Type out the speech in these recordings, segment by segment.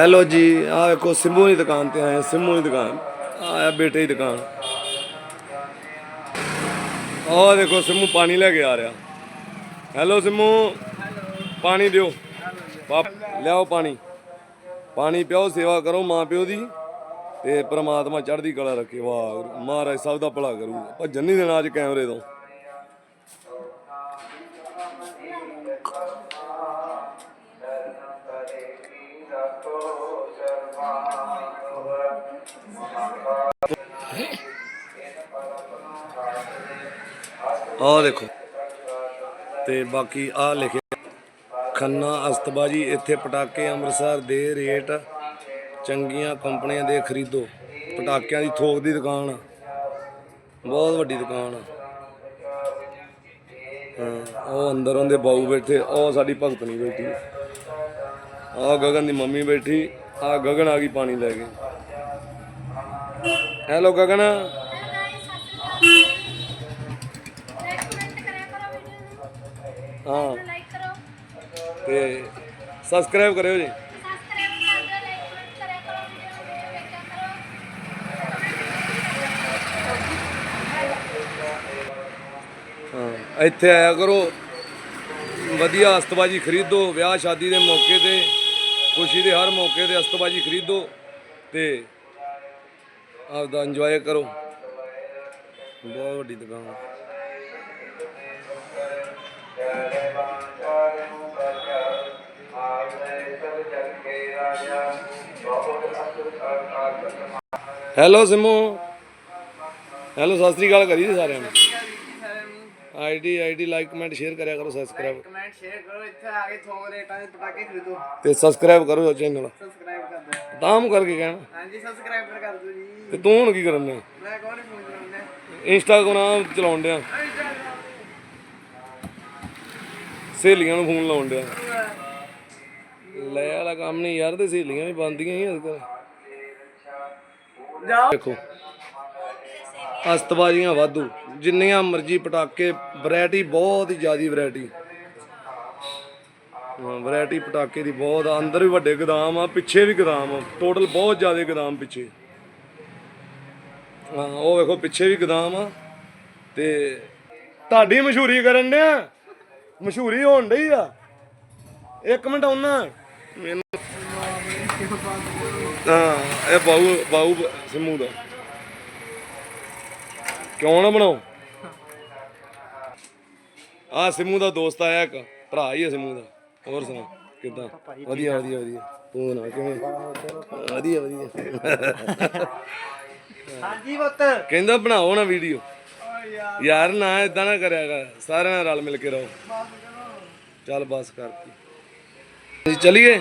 Hello ਜੀ ਆ ਵੇਖੋ, ਸਿੰਮੂ ਦੀ ਦੁਕਾਨ ਤੇ ਆਏ ਸਿੰਮੂ ਦੀ ਦੁਕਾਨ। ਆਇਆ ਬੇਟੇ ਦੀ ਦੁਕਾਨ। ਆਹ ਦੇਖੋ, ਸਿੰਮੂ ਪਾਣੀ ਲੈ ਕੇ ਆ ਰਿਹਾ। ਹੈਲੋ ਸਿੰਮੂ, ਪਾਣੀ ਦਿਓ। ਬਾਪ ਲਿਆਓ ਪਾਣੀ। ਪਾਣੀ ਪਿਓ ਸੇਵਾ ਕਰੋ ਮਾਂ ਪਿਓ ਦੀ। ਤੇ ਪ੍ਰਮਾਤਮਾ ਚੜ੍ਹਦੀ ਕਲਾ ਰੱਖੇ, ਵਾਹ ਮਹਾਰਾਜ ਸਭ ਦਾ ਭਲਾ ਕਰੂ। ਭੱਜਣ ਨਹੀਂ ਦੇਣਾ ਅੱਜ ਕੈਮਰੇ ਤੋਂ। ਆਹ ਦੇਖੋ। ਤੇ ਬਾਕੀ ਆਹ ਲਿਖਿਆ, ਖੰਨਾ ਅਸਤਬਾਜੀ ਇੱਥੇ ਪਟਾਕੇ ਅੰਮ੍ਰਿਤਸਰ ਦੇ ਰੇਟ ਚੰਗੀਆਂ ਕੰਪਨੀਆਂ ਦੇ ਖਰੀਦੋ। ਪਟਾਕਿਆਂ ਦੀ ਥੋਕ ਦੀ ਦੁਕਾਨ ਆ। ਬਹੁਤ ਵੱਡੀ ਦੁਕਾਨ ਆ। ਹਾਂ, ਉਹ ਅੰਦਰ ਉਹਦੇ ਬਾਊ ਬੈਠੇ, ਉਹ ਸਾਡੀ ਭਗਤਨੀ ਬੈਠੀ। ਆ ਗਗਨ ਦੀ ਮੰਮੀ ਬੈਠੀ ਆ ਗਗਨ ਆ ਗਈ ਪਾਣੀ ਲੈ ਕੇ। ਹੈਲੋ ਗਗਨ। ਹਾਂ। ਲਾਈਕ ਤੇ ਸਬਸਕ੍ਰਾਈਬ ਕਰਿਓ ਜੀ। ਹਾਂ, ਇੱਥੇ ਆਇਆ ਕਰੋ। ਵਧੀਆ ਅਸਤਬਾਜੀ ਖਰੀਦੋ, ਵਿਆਹ ਸ਼ਾਦੀ ਦੇ ਮੌਕੇ ਤੇ, ਖੁਸ਼ੀ ਦੇ ਹਰ ਮੌਕੇ ਤੇ ਅਸਤਬਾਜੀ ਖਰੀਦੋ ਤੇ ਆਪਦਾ ਇੰਜੋਏ ਕਰੋ। ਬਹੁਤ ਵੱਡੀ ਦੁਕਾਨ ਹੈਲੋ ਸਿਮੂ ਹੈਲੋ ਸਤਿ ਸ੍ਰੀ ਅਕਾਲ ਕਰੀ ਜੀ ਸਾਰਿਆਂ ਨੂੰ। ID ID like comment share ਕਰਿਆ ਕਰੋ ਸਬਸਕ੍ਰਾਈਬ ਕਮੈਂਟ ਸ਼ੇਅਰ ਕਰੋ ਇੱਥੇ ਆ ਕੇ ਥੋਕ ਰੇਟਾਂ ਦੇ ਪਟਾਕੇ ਖਰੀਦੋ। ਤੇ ਸਬਸਕ੍ਰਾਈਬ ਕਰੋ ਚੈਨਲ ਸਬਸਕ੍ਰਾਈਬ ਕਰ ਦਿਓ। ਤਾਮ ਕਰਕੇ ਕਹਿਣਾ। ਹਾਂਜੀ ਸਬਸਕ੍ਰਾਈਬ ਕਰ ਦਿਓ ਜੀ। ਤੇ ਤੂੰ ਹੁਣ ਕੀ ਕਰਨ? ਮੈਂ ਕੌਣ ਫੋਨ ਕਰਾਉਂਦਾ ਇੰਸਟਾਗ੍ਰਾਮ ਚਲਾਉਣ ਡਿਆ। ਸਹੇਲੀਆਂ ਨੂੰ ਫੋਨ ਲਾਉਣ ਡਿਆ। ਲੈ ਵਾਲਾ ਕੰਮ ਨਹੀਂ ਯਾਰ ਤੇ ਸਹੇਲੀਆਂ ਵੀ ਬੰਦੀਆਂ ਹੀ ਅੱਜ ਜਾਓ। ਦੇਖੋ। ਅਸਤਬਾਜ਼ੀਆਂ ਵਾਧੂ। ਜਿੰਨੀਆਂ ਮਰਜ਼ੀ ਪਟਾਕੇ ਵੈਰਾਈਟੀ ਬਹੁਤ ਹੀ ਜ਼ਿਆਦੀ ਵੈਰਾਈਟੀ ਹਾਂ ਵੈਰਾਈਟੀ ਪਟਾਕੇ ਦੀ ਬਹੁਤ ਆ ਅੰਦਰ ਵੀ ਵੱਡੇ ਗੋਦਾਮ ਆ, ਪਿੱਛੇ ਵੀ ਗੋਦਾਮ ਆ। ਟੋਟਲ ਬਹੁਤ ਜ਼ਿਆਦੇ ਗੋਦਾਮ ਪਿੱਛੇ। ਹਾਂ, ਉਹ ਵੇਖੋ, ਪਿੱਛੇ ਵੀ ਗੋਦਾਮ ਆ ਤੇ ਤੁਹਾਡੀ ਮਸ਼ਹੂਰੀ ਕਰਨ ਡਿਆ? ਮਸ਼ਹੂਰੀ ਹੋਣ ਡਈ ਆ? ਇੱਕ ਮਿੰਟ ਆਉਣਾ ਮੈਨੂੰ ਹਾਂ, ਇਹ ਬਾਊ ਬਾਊ ਸਮੂਹ ਦਾ। ਕਿਉਂ ਨਾ ਬਣਾਓ? ਆ ਸਿਮੂ ਦਾ ਦੋਸਤ ਆਇਆ ਇੱਕ ਭਰਾ ਹੀ ਹੈ ਸਿਮੂ ਦਾ। ਹੋਰ ਸੁਣਾ ਕਿਦਾਂ? ਵਧੀਆ ਵਧੀਆ ਵਧੀਆ। ਤੂੰ ਨਾ ਕਿਵੇਂ? ਵਧੀਆ ਵਧੀਆ। ਹਾਂਜੀ ਪੁੱਤ। ਕਹਿੰਦਾ ਬਣਾਓ ਨਾ ਵੀਡੀਓ। ਯਾਰ ਨਾ ਇਦਾਂ ਨਾ ਕਰਿਆ ਕਰ ਸਾਰਿਆਂ ਨਾਲ ਰਲ ਮਿਲ ਕੇ ਰਹੋ। ਚੱਲ ਬਸ ਕਰਤੀ। ਜੀ ਚਲੀਏ?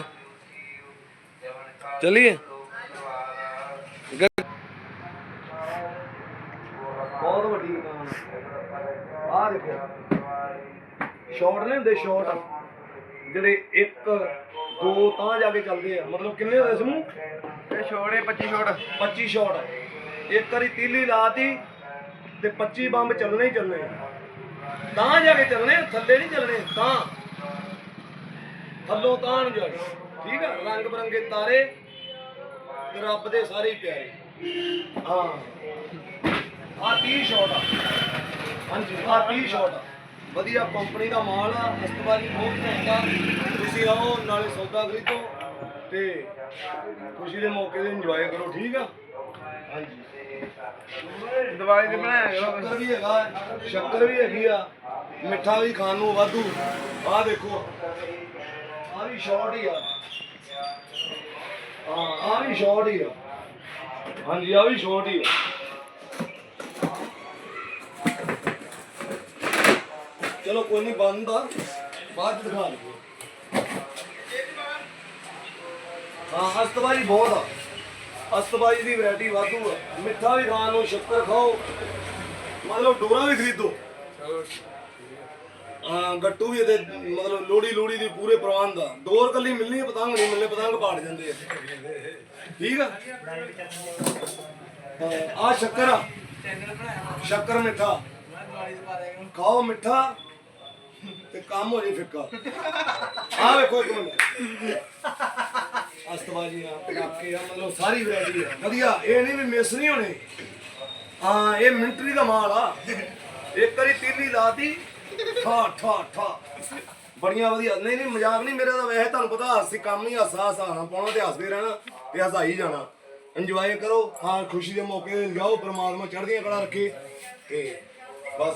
ਚਲੀਏ? ਬਹੁਤ ਵੱਡੀ ਦੁਕਾਨ ਆ। ਆਹ ਦੇਖੋ। ਸ਼ਾਰਟ ਨਹੀਂ ਹੁੰਦੇ ਸ਼ਾਰਟ ਜਿਹੜੇ ਇੱਕ ਦੋ ਤਾਂ ਜਾ ਕੇ ਚੱਲਦੇ ਆ। ਮਤਲਬ ਕਿੰਨੇ ਹੋਏ ਸਮੂਹ? ਇਹ ਛੋੜੇ 25 ਛੋੜ 25 ਸ਼ਾਟ। ਇੱਕ ਵਾਰੀ ਤੀਲੀ ਲਾਤੀ ਤੇ 25 ਬੰਬ ਚੱਲਣੇ ਹੀ ਚੱਲਣੇ ਤਾਂ ਜਾ ਕੇ ਚੱਲਣੇ ਥੱਲੇ ਨਹੀਂ ਚੱਲਣੇ ਤਾਂ। ਥੱਲੋਂ ਤਾਂ ਨੂੰ ਜਾ ਠੀਕ ਆ ਰੰਗ ਬਰੰਗੇ ਤਾਰੇ ਰੱਬ ਦੇ ਸਾਰੇ ਪਿਆਰੇ। ਹਾਂ। ਆ 30 ਸ਼ਾਟ ਆ। ਹਾਂਜੀ ਆ 30 ਸ਼ਾਟ ਆ। ਵਧੀਆ ਕੰਪਨੀ ਦਾ ਮਾਲ ਆ ਹਸਤਵਾਲੀ ਬਹੁਤ ਚੰਗਾ ਤੁਸੀਂ ਆਓ ਨਾਲੇ ਸੌਦਾ ਖਰੀਦੋ ਤੇ ਖੁਸ਼ੀ ਦੇ ਮੌਕੇ ਤੇ ਇੰਜੋਏ ਕਰੋ ਠੀਕ ਆ? ਹਾਂਜੀ। ਦਿਵਾਲੀ ਤੇ ਬਣਾਇਆ ਕਰੋ ਸ਼ੱਕਰ ਵੀ ਹੈਗਾ ਸ਼ੱਕਰ ਵੀ ਹੈਗੀ ਆ ਮਿੱਠਾ ਵੀ ਖਾਣ ਨੂੰ ਵਾਧੂ। ਆਹ ਦੇਖੋ ਆਹ ਵੀ ਸ਼ਾਰਟ ਹੀ ਆ। ਹਾਂ ਵੀ ਸ਼ਾਰਟ ਹੀ ਆ। ਹਾਂਜੀ ਆਹ ਵੀ ਸ਼ਾਰਟ ਹੀ ਆ। ਚਲੋ ਕੋਈ ਨਹੀਂ ਬੰਦ ਬਾਅਦ ਚ ਦਿਖਾ ਲਈਏ ਹਾਂ, ਅਸਤਬਾਜੀ ਬਹੁਤ ਆ। ਅਸਤਬਾਜੀ ਦੀ ਵੈਰਾਈਟੀ ਵਾਧੂ ਆ। ਮਿੱਠਾ ਵੀ ਖਾਣ ਨੂੰ ਸ਼ੱਕਰ ਖਾਓ। ਮਤਲਬ ਡੋਰਾ ਵੀ ਖਰੀਦੋ। ਹਾਂ, ਗੱਟੂ ਵੀ ਇਹਦੇ ਮਤਲਬ ਲੋੜੀ ਲੋੜੀ ਦੀ ਪੂਰੇ ਪ੍ਰਬੰਧ ਆ ਡੋਰ ਕੱਲੀ ਮਿਲਣੀ ਪਤੰਗ ਨਹੀਂ ਮਿਲਨੇ ਪਤੰਗ ਪਾੜ ਜਾਂਦੇ ਆ। ਠੀਕ ਆ? ਆ ਸ਼ੱਕਰ ਆ। ਸ਼ੱਕਰ ਮਿੱਠਾ। ਖਾਓ ਮਿੱਠਾ। ਤੇ ਕੰਮ ਹੋ ਜੇ ਫਿੱਕਾ ਆ ਵੇਖੋ ਇੱਕ ਮਿੰਟ। ਅਸਤਵਾਜੀਆਂ ਪਟਾਕੇ ਆ, ਮਤਲਬ ਸਾਰੀ ਵੈਰਾਈਟੀ ਆ। ਵਧੀਆ, ਇਹ ਨਹੀਂ ਵੀ ਮਿਸ ਨਹੀਂ ਹੋਣੇ। ਹਾਂ, ਇਹ ਮਿੰਟਰੀ ਦਾ ਮਾਲ ਆ। ਇੱਕ ਵਾਰੀ ਤੀਲੀ ਲਾਤੀ, ਠਾ ਠਾ ਠਾ। ਬੜੀਆਂ ਵਧੀਆ। ਨਹੀਂ ਨਹੀਂ, ਮਜ਼ਾਕ ਨਹੀਂ ਮੇਰਾ ਤਾਂ ਵੈਸੇ, ਤੁਹਾਨੂੰ ਪਤਾ ਅਸੀਂ ਕੰਮ ਨਹੀਂ ਹਾਸਾ ਹਾਸਾ ਪਾਉਣਾ ਤੇ ਹੱਸਦੇ ਰਹਿਣਾ ਤੇ ਹਸਾਈ ਜਾਣਾ। ਇੰਜੋਏ ਕਰੋ। ਹਾਂ, ਖੁਸ਼ੀ ਦੇ ਮੌਕੇ ਤੇ ਜਾਓ, ਪ੍ਰਮਾਤਮਾ ਚੜ੍ਹਦੀਆਂ ਕਲਾ ਰੱਖੇ। ਤੇ ਬਸ।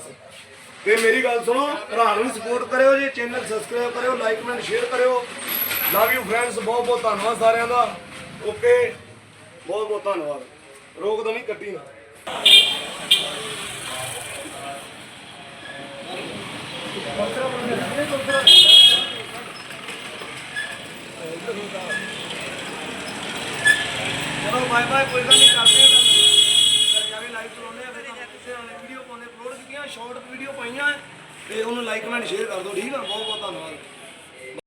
ਤੇ ਮੇਰੀ ਗੱਲ ਸੁਣੋ, ਭਰਾ ਨੂੰ ਸਪੋਰਟ ਕਰਿਓ ਜੀ ਚੈਨਲ ਸਬਸਕ੍ਰਾਈਬ ਕਰਿਓ ਲਾਈਕ ਕਮੈਂਟ ਸ਼ੇਅਰ ਕਰਿਓ। ਲਵ ਯੂ ਫਰੈਂਡਸ ਬਹੁਤ ਬਹੁਤ ਧੰਨਵਾਦ ਸਾਰਿਆਂ ਦਾ। ਓਕੇ ਬਹੁਤ ਬਹੁਤ ਧੰਨਵਾਦ। ਰੋਕ ਦਮੀ ਕੱਟੀ ਨਾ। ਚਲੋ ਬਾਏ ਬਾਏ ਕੋਈ ਗੱਲ ਨਹੀਂ, ਕਰਦੇ ਹਾਂ ਫਿਰ ਜਾ ਕੇ ਲਾਈਵ ਚਲਾਉਂਦੇ ਆ ਫਿਰ ਤੁਹਾਨੂੰ ਕਿਸੇ ਨਾਲ ਵੀਡੀਓ ਪਾਉਂਦੇ ਅਪਲੋਡ ਕੀਤੀਆਂ ਸ਼ਾਰਟ ਵੀਡੀਓ ਪਾਈਆਂ ਤੇ ਉਹਨੂੰ ਲਾਈਕ ਕਮੈਂਟ ਸ਼ੇਅਰ ਕਰ ਦਿਓ। ਠੀਕ ਆ ਬਹੁਤ ਬਹੁਤ ਧੰਨਵਾਦ।